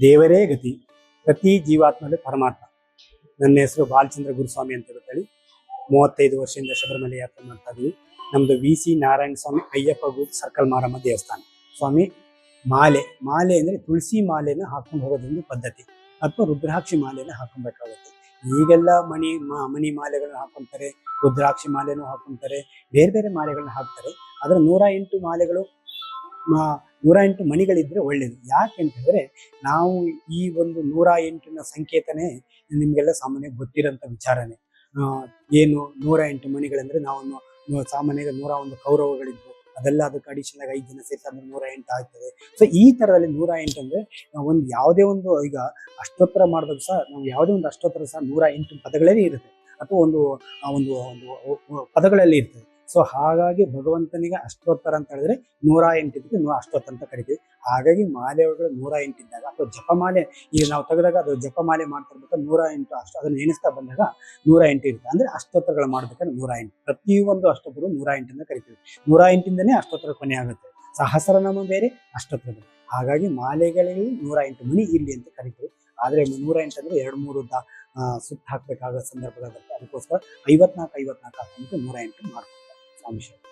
ದೇವರೇ ಗತಿ, ಪ್ರತಿ ಜೀವಾತ್ಮದಲ್ಲಿ ಪರಮಾತ್ಮ. ನನ್ನ ಹೆಸರು ಬಾಲಚಂದ್ರ ಗುರುಸ್ವಾಮಿ ಅಂತ ಹೇಳಿ ಮೂವತ್ತೈದು ವರ್ಷದಿಂದ ಶಬರಿಮಲೆ ಯಾತ್ರೆ ಮಾಡ್ತಾ ಇದ್ದೀವಿ ನಮ್ದು V C Narayana Swamy Ayyappa Guru circle Maramma ದೇವಸ್ಥಾನ. ಸ್ವಾಮಿ, ಮಾಲೆ ಮಾಲೆ ಅಂದ್ರೆ ತುಳಸಿ ಮಾಲೆನ ಹಾಕೊಂಡು ಹೋಗೋದೊಂದು ಪದ್ಧತಿ. ಅಥವಾ ರುದ್ರಾಕ್ಷಿ ಮಾಲೆನ ಹಾಕೊಬೇಕಾಗುತ್ತೆ. ಈಗೆಲ್ಲ ಮಣಿ, ಮಾ, ಮಣಿ ಮಾಲೆಗಳನ್ನ ಹಾಕೊಂತಾರೆ, ರುದ್ರಾಕ್ಷಿ ಮಾಲೆನೂ ಹಾಕೊಂತಾರೆ, ಬೇರೆ ಬೇರೆ ಮಾಲೆಗಳನ್ನ ಹಾಕ್ತಾರೆ. ಆದರೆ ನೂರ ಎಂಟು ಮಾಲೆಗಳು ನೂರ ಎಂಟು ಮಣಿಗಳಿದ್ರೆ ಒಳ್ಳೇದು. ಯಾಕೆ ಅಂತ ಹೇಳಿದ್ರೆ, ನಾವು ಈ ಒಂದು ನೂರ ಎಂಟಿನ ಸಂಕೇತನೇ ನಿಮಗೆಲ್ಲ ಸಾಮಾನ್ಯ ಗೊತ್ತಿರೋಂಥ ವಿಚಾರನೆ. ಏನು ನೂರ ಎಂಟು ಮಣಿಗಳಂದ್ರೆ ನಾವು ಸಾಮಾನ್ಯ ನೂರ ಒಂದು ಕೌರವಗಳಿದ್ವು. ಅದೆಲ್ಲ ಅದಕ್ಕೆ ಅಡಿಷನ್ ಆಗಿ ಐದು ಜನ ಸೇರಿಸಿ ಅಂದ್ರೆ ನೂರ ಎಂಟು ಆಗ್ತದೆ. ಸೊ ಈ ತರದಲ್ಲಿ ನೂರ ಎಂಟು ಅಂದ್ರೆ ಒಂದು ಯಾವುದೇ ಒಂದು, ಈಗ ಅಷ್ಟೋತ್ತರ ಮಾಡಿದಾಗ ಸಹ ನಾವು ಯಾವುದೇ ಒಂದು ಅಷ್ಟೋತ್ತರ ಸಹ ನೂರ ಎಂಟು ಪದಗಳೇ ಇರುತ್ತೆ. ಅಥವಾ ಒಂದು ಒಂದು ಒಂದು ಪದಗಳಲ್ಲಿ ಇರ್ತದೆ. ಸೊ ಹಾಗಾಗಿ ಭಗವಂತನಿಗೆ ಅಷ್ಟೋತ್ತರ ಅಂತ ಹೇಳಿದ್ರೆ ನೂರ ಎಂಟಿದ್ದಕ್ಕೆ ನೂರ ಅಷ್ಟೋತ್ತರ ಅಂತ ಕರಿತೀವಿ. ಹಾಗಾಗಿ ಮಾಲೆ ಒಳಗಡೆ ನೂರ ಎಂಟಿದ್ದಾಗ ಅಥವಾ ಜಪಮಾಲೆ, ಈಗ ನಾವು ತೆಗೆದಾಗ ಅದು ಜಪಮಾಲೆ ಮಾಡ್ತಿರ್ಬೇಕಾದ್ರೆ ನೂರ ಎಂಟು ಅಷ್ಟು ಅದನ್ನ ಎಣಿಸ್ತಾ ಬಂದಾಗ ನೂರ ಎಂಟು ಇರುತ್ತೆ. ಅಂದ್ರೆ ಅಷ್ಟೋತ್ತರಗಳು ಮಾಡ್ಬೇಕಾದ್ರೆ ನೂರ ಎಂಟು. ಪ್ರತಿಯೊಂದು ಅಷ್ಟೋತ್ತರಗಳು ನೂರ ಎಂಟರಿಂದ ಕರಿತೀವಿ. ನೂರ ಎಂಟಿಂದನೇ ಅಷ್ಟೋತ್ತರ ಕೊನೆ ಆಗುತ್ತೆ. ಸಹಸ್ರನಾಮ ಬೇರೆ, ಅಷ್ಟೋತ್ತರ ಬೇರೆ. ಹಾಗಾಗಿ ಮಾಲೆಗಳಿಗೆ ನೂರ ಎಂಟು ಮಣಿ ಇಲ್ಲಿ ಅಂತ ಕರಿತೀವಿ. ಆದ್ರೆ ನೂರ ಎಂಟು ಅಂದ್ರೆ ಎರಡು ಮೂರು ದ ಸುತ್ತ ಹಾಕ್ಬೇಕಾಗೋ ಸಂದರ್ಭದಲ್ಲಿ ಅದಕ್ಕೋಸ್ಕರ ಐವತ್ನಾಲ್ಕು ಐವತ್ನಾಲ್ಕು ಹಾಕೊಂಡು ನೂರ ಎಂಟು ಮಾಡ್ಕೊತಾರೆ ಸ್ವಾಮಿ ಶರಣ.